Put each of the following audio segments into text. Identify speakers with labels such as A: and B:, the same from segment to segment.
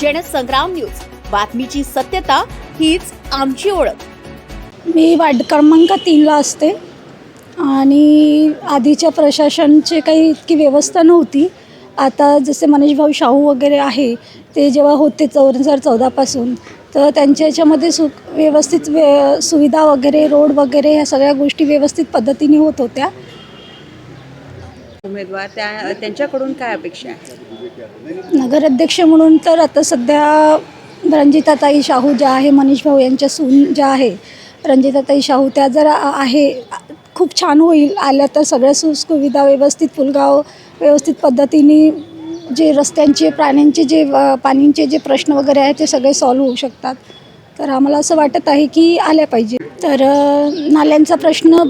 A: Jansangram news. बातमीची सत्यता हीच आमची ओळख.
B: मी वार्ड क्रमांक तीनला असते. आणि आधीच्या प्रशासनचे काही इतकी व्यवस्था नव्हती. आता जसे मनीष भाऊ शाहू वगैरे आहे ते जेव्हा होते चौ हजार चौदापासून तर त्यांच्या याच्यामध्ये सु व्यवस्थित वे सुविधा वगैरे रोड वगैरे ह्या सगळ्या गोष्टी व्यवस्थित पद्धतीने होत होत्या.
C: उमेदवार त्या त्यांच्याकडून काय अपेक्षा आहे?
B: नगराध्यक्ष म्हणून तर आता सध्या रंजिताताई शाहू ज्या आहे मनीष भाऊ यांच्या सून ज्या आहे रंजिताताई शाहू त्या जर आहे खूप छान होईल. आल्या तर सगळ्या सुखसुविधा व्यवस्थित फुलगाव व्यवस्थित पद्धतीने जे रस्त्यांचे प्राण्यांचे जे पाणींचे जे प्रश्न वगैरे आहेत ते सगळे सॉल्व्ह होऊ शकतात. तर आम्हाला असं वाटत आहे की आल्या पाहिजे. तर नाल्यांचा प्रश्न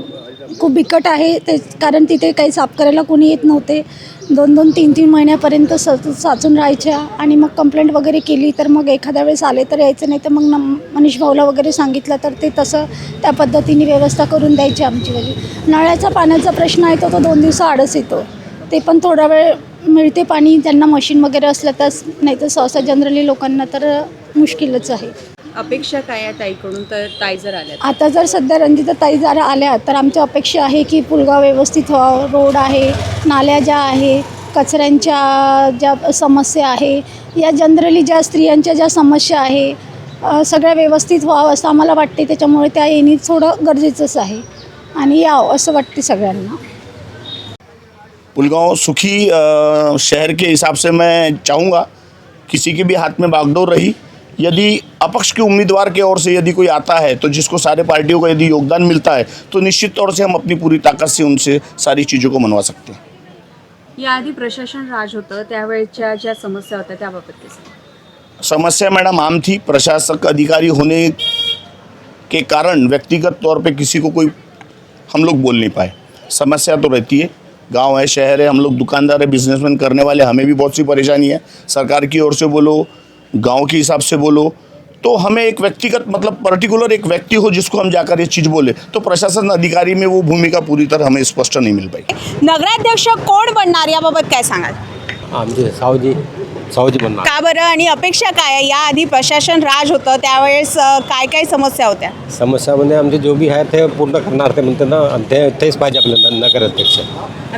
B: खूप बिकट आहे. ते कारण तिथे काही साफ करायला कोणी येत नव्हते. दोन दोन तीन तीन महिन्यापर्यंत स साचून राहायच्या. आणि मग कंप्लेंट वगैरे केली तर मग एखाद्या वेळेस आले तर यायचं नाही तर मग न मनीष भाऊला वगैरे सांगितलं तर ते तसं त्या पद्धतीने व्यवस्था करून द्यायची आमची वाली नळाचा पाण्याचा प्रश्न आहे तो तो दोन दिवसाआडच येतो. ते पण थोडा वेळ मिळते पाणी त्यांना मशीन वगैरे असलं तर नाही तर सहसा जनरली लोकांना तर मुश्किलच आहे.
C: अपेक्षा काय आहे ताईकडून? तर ताई जर आल्या
B: आता जर सध्या रंजिता ताई जरा आल्या तर आमची अपेक्षा आहे की पुलगाव व्यवस्थित व्हावं रोड आहे नाल्या ज्या आहे कचऱ्यांच्या ज्या समस्या आहे या जनरली ज्या स्त्रियांच्या ज्या समस्या आहे अ, सगळ्या व्यवस्थित व्हावं असं आम्हाला वाटते त्याच्यामुळे त्या येणे थोडं गरजेचंच आहे आणि यावं असं वाटते सगळ्यांना.
D: पुलगांव सुखी अ, शहर के हिसाब से मैं चाहूँगा किसी के भी हाथ में बागडोर रही यदि अपक्ष के उम्मीदवार के ओर से यदि कोई आता है तो जिसको सारे पार्टियों का यदि योगदान मिलता है तो निश्चित तौर से हम अपनी पूरी ताकत से उनसे सारी चीज़ों को मनवा सकते हैं।
C: याआधी प्रशासन राज होतं त्यावेळेच्या ज्या समस्या होत्या त्याबाबत
D: समस्या मैडम आम थी प्रशासक अधिकारी होने के कारण व्यक्तिगत तौर पे किसी को कोई हम लोग बोल नहीं पाए। समस्या तो रहती है। गाँव है शहर है हम लोग दुकानदार है बिजनेसमैन करने वाले हमें भी बहुत सी परेशानी है। सरकार की ओर से बोलो गांव के हिसाब से बोलो तो हमें एक व्यक्तिगत मतलब पर्टिकुलर एक व्यक्ति हो जिसको हम जाकर ये चीज़ बोले तो प्रशासन अधिकारी में वो भूमिका पूरी तरह हमें स्पष्ट नहीं मिल पाई।
C: नगराध्यक्ष कोण बनणार याबाबत काय सांगाल?
E: आमचे सावजी. सावजी बनणार
C: का बरं? आणि अपेक्षा काय आहे? याआधी प्रशासन राज होतं त्यावेळेस अ, काय काय समस्या होत्या?
E: समस्या म्हणजे आमचे जो बी आहे ते पूर्ण करणार. ते म्हणते ना आणि ते तेच पाहिजे आपल्याला नगराध्यक्ष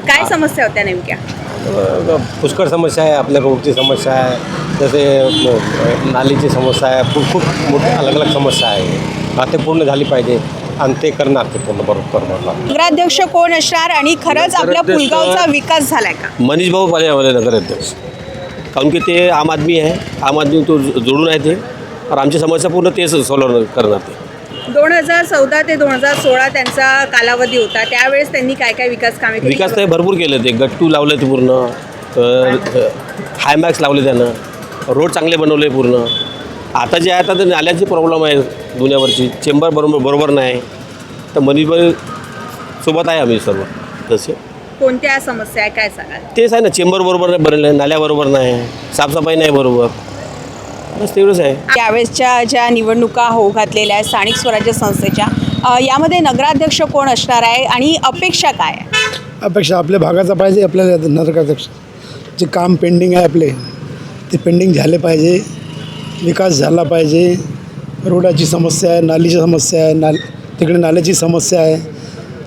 C: काय समस्या होत्या नेमक्या?
E: अ, पुष्कळ समस्या आहे आपल्या रोडची समस्या आहे जसे अ, नालीची समस्या आहे खूप खूप मोठी अलग अलग समस्या आहे. हा ते पूर्ण झाली पाहिजे. आणि ते करणार ते पूर्ण बरोबर
C: नगराध्यक्ष कोण असणार? आणि खरंच आपल्या
E: नगराध्यक्ष-
C: पुलगावचा विकास झालाय का?
F: मनीष भाऊ पाले आम्हाला नगराध्यक्ष. काऊन की ते आम आदमी आहे. आम आदमी तो जोडून आहे ते. और आमची समस्या पूर्ण तेच सॉल्व करणार ते.
C: दोन हजार चौदा ते दोन हजार सोळा त्यांचा कालावधी होता. त्यावेळेस त्यांनी काय काय विकास कामे केली?
F: विकास ते भरपूर केले ते. गट्टू लावले ते पूर्ण. हायमॅक्स लावले त्यानं. रोड चांगले बनवले पूर्ण. आता जे आहे आता ते नाल्याची प्रॉब्लेम आहे दुनियावरची. चेंबर बरोबर बरोबर नाही. तर मनीष भाई सोबत आहे आम्ही सर्व. तसे.
C: कोणत्या समस्या आहे? काय सांगाल?
F: तेच आहे ना चेंबर बरोबर नाही बनले नाल्या बरोबर नाही साफसफाई नाही बरोबर. बस तेवढंच आहे.
C: यावेळेसच्या ज्या निवडणुका होऊ घातलेल्या आहेत स्थानिक स्वराज्य संस्थेच्या अ, यामध्ये नगराध्यक्ष कोण असणार आहे आणि अपेक्षा काय आहे?
G: अपेक्षा आपल्या भागाचा पाहिजे आपल्याला नगराध्यक्ष. जे काम पेंडिंग आहे आपले ते पेंडिंग झाले पाहिजे विकास झाला पाहिजे. रोडाची समस्या आहे नालीची समस्या आहे नाल तिकडे नाल्याची समस्या आहे.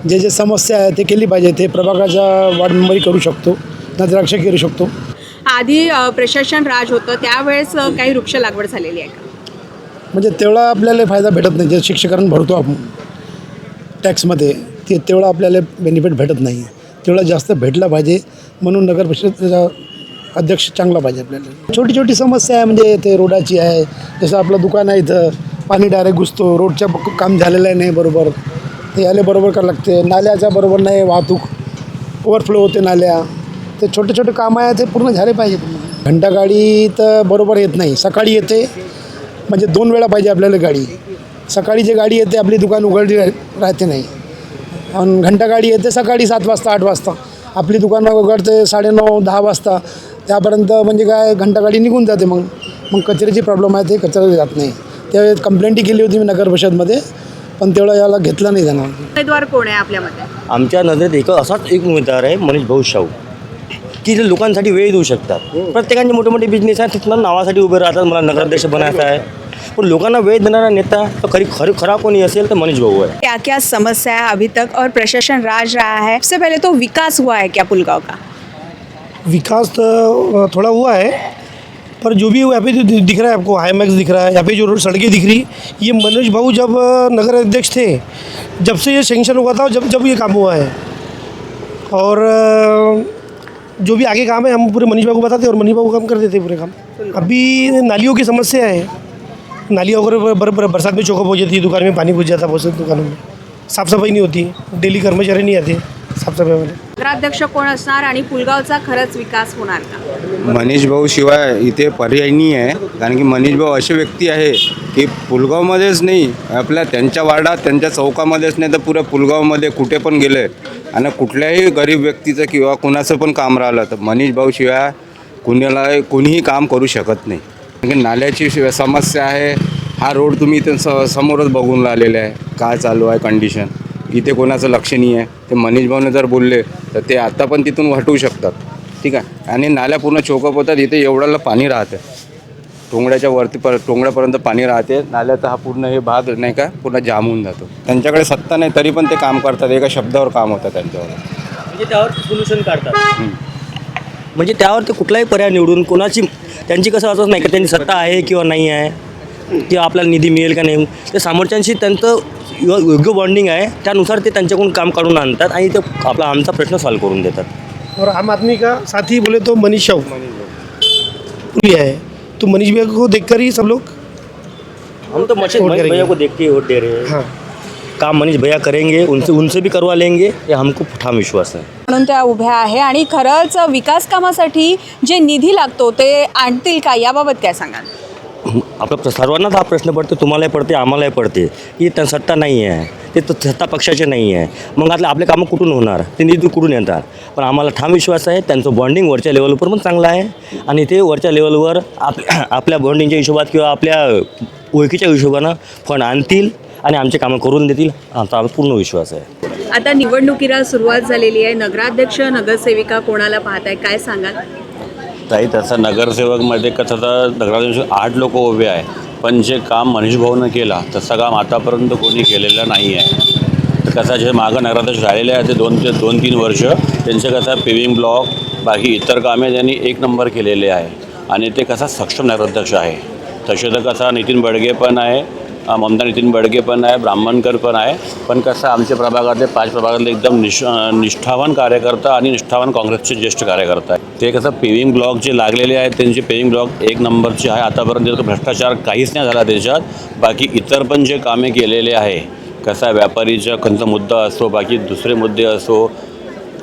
G: जे जे समस्या आहे ते केली पाहिजे ते प्रभागाच्या वार्ड मेंबरही करू शकतो नगराध्यक्ष करू शकतो.
C: आधी प्रशासन राज होतं त्यावेळेस काही वृक्ष लागवड झालेली आहे का?
G: म्हणजे तेवढा आपल्याला फायदा भेटत नाही जे शिक्षकांना भरतो आपण टॅक्समध्ये ते तेवढा आपल्याला बेनिफिट भेटत नाही. तेवढा जास्त भेटला पाहिजे म्हणून नगर परिषदेचा अध्यक्ष चांगला पाहिजे आपल्याला. छोटी छोटी समस्या आहे म्हणजे ते रोडाची आहे जसं आपलं दुकान आहे इथं पाणी डायरेक्ट घुसतो रोडच्या काम झालेलं आहे नाही बरोबर. याले बरोबर करावं लागते. नाल्याच्या बरोबर नाही वाहतूक ओव्हरफ्लो होते नाल्या. ते छोटे छोटे कामं आहे ते पूर्ण झाले पाहिजे. घंटा घंटागाडी तर बरोबर येत नाही. सकाळी येते म्हणजे दोन वेळा पाहिजे आपल्याला गाडी. सकाळी जे गाडी येते आपली दुकान उघडली राहते नाही. आणि घंटा गाडी येते सकाळी सात वाजता आठ वाजता. आपली दुकानं उघडते साडेनऊ दहा वाजता. त्यापर्यंत म्हणजे काय घंटा गाडी निघून जाते मग. मग कचऱ्याची प्रॉब्लेम आहे ते कचरा जात नाही. त्यावेळेस कंप्लेंटही केली होती मी नगर परिषदमध्ये. पण तेवढं याला घेतलं नाही जाणार
C: उमेदवार कोण आहे आपल्यामध्ये?
H: आमच्या नजरेत एक असाच एक उमेदवार आहे मनीष भाऊ शाहू. की जे लोकांसाठी वेळ देऊ शकतात. प्रत्येकाचे मोठे मोठे बिझनेस आहेत तिथनं नावासाठी उभे राहतात मला नगराध्यक्ष बनायचं आहे. पण लोकांना वेळ देणारा नेता तर खरी खरी खरा कोणी असेल तर मनीष भाऊ आहे.
C: क्या क्या समस्या है अभी तक और प्रशासन राज रहा है? सबसे पहले तो विकास हुआ है क्या पुलगांव का?
I: विकास तो थोड़ा हुआ है पर जो भी यहाँ पे जो दिख रहा है आपको हाई मैक्स दिख रहा है यहाँ पे जो रोड सड़कें दिख रही ये मनोज भाऊ जब नगर अध्यक्ष थे जब से ये सेंक्शन हुआ था जब जब ये काम हुआ है। और जो भी आगे काम है हम पूरे मनीष भाऊ को बताते और मनीष भाऊ काम कर देते पूरे काम। अभी नालियों की समस्या है। नालियाँ वगैरह बर, बर, बरसात में चौकअप हो जाती है दुकान में पानी घुस जाता है बहुत सारी दुकानों में। साफ़ सफ़ाई नहीं होती डेली कर्मचारी नहीं आते। साफ़ सफाई वाले
C: नगराध्यक्ष कोण असणार आणि पुलगावचा खरंच विकास होणार का?
J: मनीष भाऊ शिवाय इथे पर्याय नाही आहे कारण की मनीष भाऊ अशी व्यक्ती आहे की पुलगावमध्येच नाही आपल्या त्यांच्या वार्डात त्यांच्या चौकामध्येच नाही तर पुऱ्या पुलगावमध्ये कुठे पण गेले. आणि कुठल्याही गरीब व्यक्तीचं किंवा कुणाचं पण काम राहिलं तर मनीष भाऊ शिवाय कुणाला कोणीही काम करू शकत नाही. कारण की नाल्याची शिवाय समस्या आहे. हा रोड तुम्ही इथे स समोरच बघून राहिलेला आहे. काय चालू आहे कंडिशन इथे कोणाचं लक्ष नाही आहे ते मनीष भाऊने जर बोलले तर ते आत्ता पण तिथून हटवू शकतात. ठीक आहे? आणि नाल्या पूर्ण चोकअप होतात इथे एवढ्याला पाणी राहते. टोंगड्याच्या वरती पर टोंगड्यापर्यंत पाणी राहते. नाल्याचा हा पूर्ण हे भाग नाही का पूर्ण जाम होऊन जातो. त्यांच्याकडे सत्ता नाही तरी पण ते काम करतात. एका शब्दावर काम होतं त्यांच्यावर.
H: म्हणजे त्यावर सोल्युशन काढतात. म्हणजे त्यावर ते कुठलाही पर्याय निवडून कोणाची त्यांची कसं असंच नाही की त्यांची सत्ता आहे किंवा नाही आहे किंवा आपल्याला निधी मिळेल का नाही ते सामोरच्यांशी त्यांचं यो- योग्य बॉन्डिंग आहे. त्यानुसार ते त्यांच्याकडून काम काढून आणतात आणि ते आपला आमचा प्रश्न सॉल्व्ह करून देतात.
I: और आम आदमी का साथी बोले तो मनीष शाहू भी है? तो मनीष भैया को देखकर ही सब लोग
H: हम तो मनीष। भैया को देखते ही वोट दे रहे हैं।
I: हाँ।
H: काम मनीष भैया करेंगे उनसे उनसे भी करवा लेंगे ये हमको ठाम विश्वास है।
C: म्हणून त्या उभ्या आहे आणि खरंच विकास कामासाठी जे निधी लागतो ते आणतील का? याबाबत काय सांगाल?
H: आपल्या सर्वांनाच हा प्रश्न पडतो तुम्हालाही पडते आम्हालाही पडते. की त्या सत्ता नाही आहे. ते तर सत्ता पक्षाचे नाही आहे. मग आता आपले कामं कुठून होणार? ते निधी कुठून येणार पण आम्हाला ठाम विश्वास आहे त्यांचं बॉन्डिंग वरच्या लेवलवर पण चांगलं आहे. आणि ते वरच्या लेवलवर आप आपल्या बॉन्डिंगच्या हिशोबात किंवा आपल्या ओळखीच्या हिशोबानं फंड आणतील आणि आमचे कामं करून देतील आमचा पूर्ण विश्वास आहे.
C: आता निवडणुकीला सुरुवात झालेली आहे. नगराध्यक्ष नगरसेविका कोणाला पाहताय? काय सांगाल?
K: ताई तसं नगरसेवकमध्ये कसं तर नगराध्यक्ष आठ लोक उभे आहे पण जे काम मनीष भाऊनं केला तसं काम आतापर्यंत कोणी केलेलं नाही आहे तर कसं जे मागं नगराध्यक्ष राहिलेले आहे ते दोन ते दोन तीन वर्ष त्यांचे कसं पेविंग ब्लॉक बाकी इतर कामे त्यांनी एक नंबर केलेले आहे. आणि ते कसा सक्षम नगराध्यक्ष आहे. तसे तर कसा नितीन बडगे पण आहे ममता नितीन बडगे पण आहे ब्राह्मणकर पण आहे. पण कसं आमच्या प्रभागातले पाच प्रभागातले एकदम निष निष्ठावान कार्यकर्ता आणि निष्ठावान काँग्रेसचे ज्येष्ठ कार्यकर्ता आहे ते कसं पेविंग ब्लॉक जे लागलेले आहेत त्यांचे पेविंग ब्लॉक एक नंबरचे आहे. आतापर्यंत भ्रष्टाचार काहीच नाही झाला त्याच्यात. बाकी इतर पण जे कामे केलेले आहे कसा व्यापारीचा कोणता मुद्दा असो बाकी दुसरे मुद्दे असो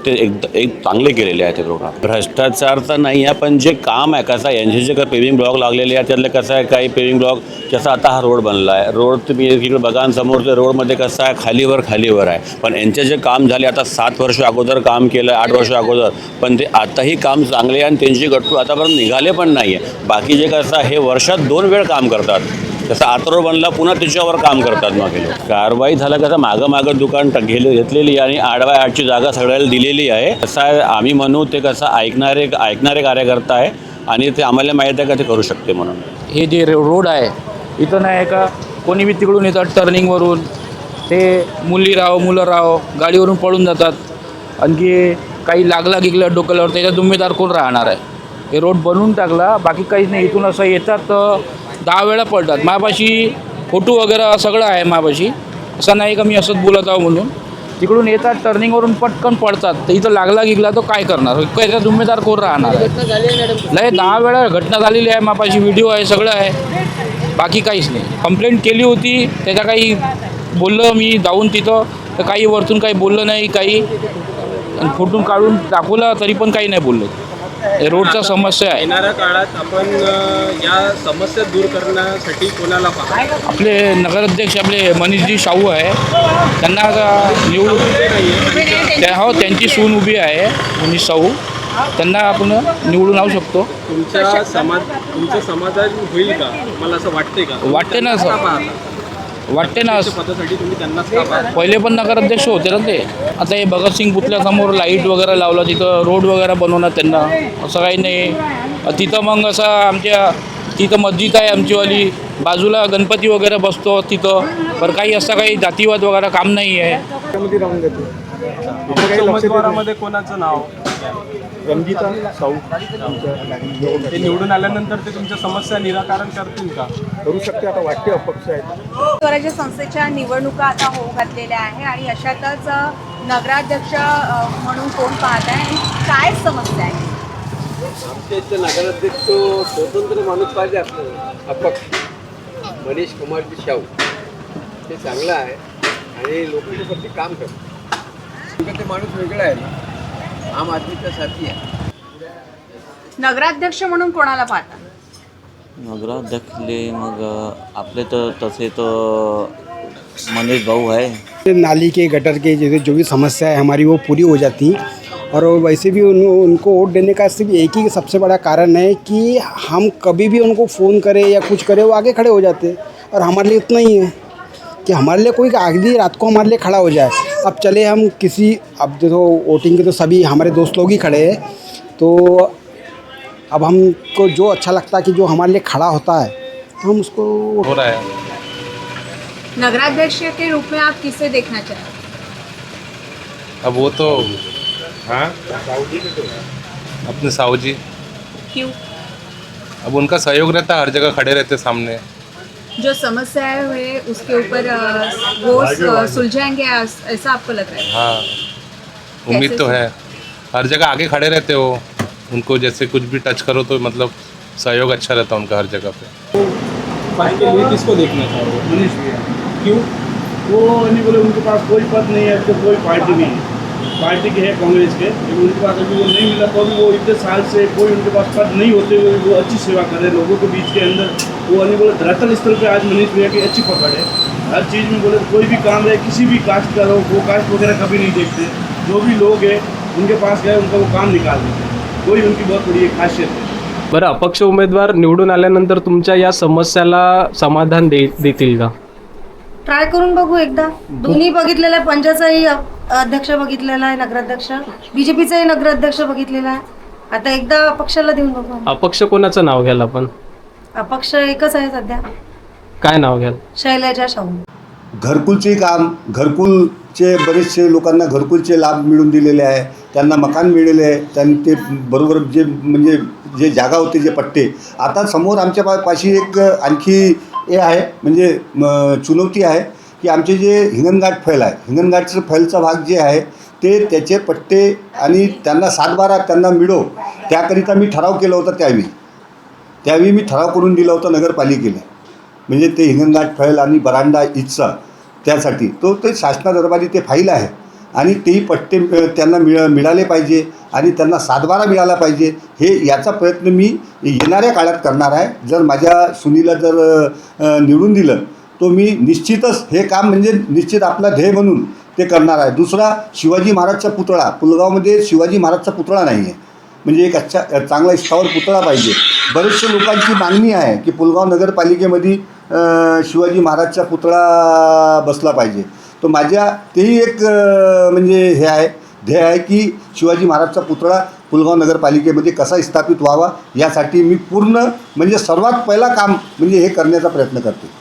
K: ते एक एक चांगले केलेले आहे ते प्रोग्राम भ्रष्टाचार तर नाही आहे पण जे काम आहे कसं आहे यांचे जे काही पेविंग ब्लॉक लागलेले आहे त्यातलं कसं आहे काही पेविंग ब्लॉक जसं आता हा रोड बनला आहे. रोड तुम्ही इकडे बघा समोरच्या रोडमध्ये कसं आहे खालीवर खालीवर आहे. पण यांचे जे काम झाले आता सात वर्ष अगोदर काम केलं आठ वर्ष अगोदर पण ते आताही काम चांगले आहे आणि त्यांची गट्टू आतापर्यंत निघाले पण नाही आहे बाकी जे कसं आहे हे वर्षात दोन वेळ काम करतात. जसं आतरो बनला पुन्हा त्याच्यावर काम करतात मागे लोक. कारवाई झालं कसं मागं मागं दुकान घेले गेले घेतलेली आहे आणि आडवाय आठची जागा सगळ्याला दिलेली आहे. कसं आहे आम्ही म्हणू ते कसं ऐकणारे ऐकणारे कार्यकर्ता आहे आणि ते आम्हाला माहीत आहे का ते करू शकते म्हणून.
L: हे जे रोड आहे इथं नाही का? कोणी बी तिकडून येतात टर्निंगवरून ते मुली राहो मुलं राहो गाडीवरून पळून जातात. आणखी काही लागला गिगलं डोक्यावर त्याचा जिम्मेदार कोण राहणार आहे? हे रोड बनवून टाकला बाकी काहीच नाही. इथून असं येतात तर दहा वेळा पळतात. माझ्यापाशी फोटो वगैरे सगळं आहे माझ्यापाशी असं नाही का मी असंच बोलत आहो म्हणून. तिकडून येतात टर्निंगवरून पटकन पडतात तर इथं लागला गिगला तो काय करणार? त्याचा जिम्मेदार कोण राहणार? नाही दहा वेळा घटना झालेली आहे मापाशी व्हिडिओ आहे सगळं आहे. बाकी काहीच नाही. कंप्लेंट केली होती. त्याच्या काही बोललं मी जाऊन तिथं. तर काही वरतून काही बोललं नाही काही. आणि फोटून काढून दाखवलं तरी पण काही नाही बोललं. हे रोडचा समस्या आहे.
M: येणाऱ्या काळात आपण या समस्या दूर करण्यासाठी कोणाला पाहता
L: आपले नगराध्यक्ष आपले मनीषजी शाहू आहे. त्यांना आता निवडून त्या हो त्यांची सून उभी आहे मनीष शाहू. त्यांना आपण निवडून आणू शकतो.
M: तुमच्या समाज तुमचं समाधान होईल का? मला असं वाटते का?
L: वाटते ना.
M: पाहता?
L: वाटते ना? पहिले पण नगराध्यक्ष होते ना ते. आता हे भगतसिंग पुतल्यासमोर लाइट वगैरे लावलं तिथं रोड वगैरे बनवणार त्यांना. असं काही नाही. तिथं मग असं आमच्या तिथं मस्जिद आहे आमचीवाली. बाजूला गणपती वगैरे बसतो तिथं. पण काही असं काही जातीवाद वगैरे काम नाही आहे.
M: अपक्ष उमेदवारामध्ये कोणाचं नाव? रंजिता साऊ. ते निवडून आल्यानंतर ते तुमच्या समस्या निराकरण करतील का? करू शकते आता वाटते अपक्ष आहेत.
C: स्वराज्य संस्थेच्या निवडणुका आता होऊ घातलेल्या आहे आणि अशातच अ, नगराध्यक्ष अ, म्हणून कोण पाहत आहे आणि काय समस्या आहे?
F: आमच्या इथं नगराध्यक्ष स्वतंत्र माणूस पाहिजे आपल्याला अपक्ष. मनीष कुमारजी शाहू. ते चांगलं आहे आणि लोकांच्या प्रती काम करतो ते माणूस वेगळा आहे आम आदमीच्या साथी आहे.
C: नगराध्यक्ष म्हणून कोणाला पाहता?
H: नगराध्यक्षले मग आपले तर तसे तर मनीष भाऊ आहे.
I: नाली के गटर के जैसे जो भी समस्या है हमारी वो पूरी हो जाती और वैसे भी उन, उनको वोट देने का सिर्फ एक ही सबसे बड़ा कारण है कि हम कभी भी उनको फ़ोन करें या कुछ करें वो आगे खड़े हो जाते और हमारे लिए इतना ही है कि हमारे लिए कोई आधी रात को हमारे लिए खड़ा हो जाए। अब चले हम किसी अब देखो वोटिंग के तो सभी हमारे दोस्त लोग ही खड़े हैं। तो अब हमको जो अच्छा लगता है कि जो हमारे लिए खड़ा होता है तो हम उसको
M: हो रहा है।
C: नगराध्यक्ष के रूप में आप किसे देखना चाहेंगे
M: अब वो तो हाँ? अपने साहू जी
C: क्यों?
M: अब उनका सहयोग रहता है हर जगह खड़े रहते सामने।
C: जो समस्याएँ हुए उसके ऊपर वो सुलझाएँगे ऐसा आपको लग रहा है?
M: हाँ। उम्मीद तो है। हर जगह आगे खड़े रहते हो। उनको जैसे कुछ भी टच करो तो मतलब सहयोग अच्छा रहता है उनका हर जगह पे।
I: के लिए किसको देखना चाहोगे? मनीष भैया। क्यों? वो नहीं बोले उनके पास कोई पद नहीं है तो कोई पार्टी नहीं है। पार्टी के है कांग्रेस के लेकिन उनके पास अभी वो नहीं मिला तो अभी वो इतने साल से कोई उनके पास पद नहीं होते हुए वो अच्छी सेवा कर रहे हैं। लोगों के बीच के अंदर वो नहीं बोले धरातल स्थल पे आज मनीष भैया की अच्छी पकड़ है। हर चीज़ में बोले कोई भी काम रहे किसी भी कास्ट का हो वो कास्ट वगैरह कभी नहीं देखते। जो भी लोग हैं उनके पास गए उनका वो काम निकाल देते हैं। वही उनकी बहुत बड़ी एक खासियत है
M: बरं अपक्ष उमेदवार निवडून आल्यानंतर तुमच्या या समस्याला समाधान दे देतील का?
B: ट्राय करून बघू एकदा. दोन्ही बघितलेलं आहे पंचाचाही अध्यक्ष बघितलेला आहे नगराध्यक्ष. बी जे पीचाही नगराध्यक्ष बघितलेला आहे. आता एकदा अपक्षाला देऊन बघू.
M: अपक्ष कोणाचं नाव घ्याल आपण?
B: अपक्ष एकच आहे सध्या.
M: काय नाव घ्याल?
B: शैलजा शाहू.
I: घरकुलचे काम घरकुलचे बरेचसे लोकांना घरकुलचे लाभ मिळून दिलेले आहे. त्यांना मकान मिळेले आहे. त्यांनी ते बरोबर जे म्हणजे जे जागा होते जे पट्टे. आता समोर आमच्या पा पाशी एक आणखी हे आहे म्हणजे म, चुनवती आहे. की आमचे जे हिंगणघाट फैल आहे हिंगणघाटचं फैलचा भाग जे आहे ते त्याचे पट्टे आणि त्यांना सातबारा त्यांना मिळो त्याकरिता मी ठराव केला होता त्यावेळी. त्यावेळी मी ठराव करून दिला होता नगरपालिकेला. म्हणजे ते हिंगणघाट फैल आणि बरांडा इथचा त्यासाठी. तो ते शासनादरबारी ते फाईल आहे. आणि तेही पट्टे त्यांना मिळ मिळाले पाहिजे आणि त्यांना सातबारा मिळाला पाहिजे हे याचा प्रयत्न मी येणाऱ्या काळात करणार आहे. जर माझ्या सुनीला जर निवडून दिलं तो मी निश्चितच हे काम म्हणजे निश्चित आपला ध्येय म्हणून ते करणार आहे. दुसरा शिवाजी महाराजचा पुतळा. पुलगावमध्ये शिवाजी महाराजचा पुतळा नाही आहे. म्हणजे एक अच्छा चांगला स्थावर पुतळा पाहिजे. बरेचशा लोकांची मागणी आहे की पुलगाव नगरपालिकेमध्ये शिवाजी महाराजचा पुतळा बसला पाहिजे. तो माझ्या तेही एक म्हणजे हे आहे. ध्येय आहे की शिवाजी महाराजचा पुतळा पुलगाव नगरपालिकेमध्ये कसा स्थापित व्हावा यासाठी मी पूर्ण म्हणजे सर्वात पहिला काम म्हणजे हे करण्याचा प्रयत्न करते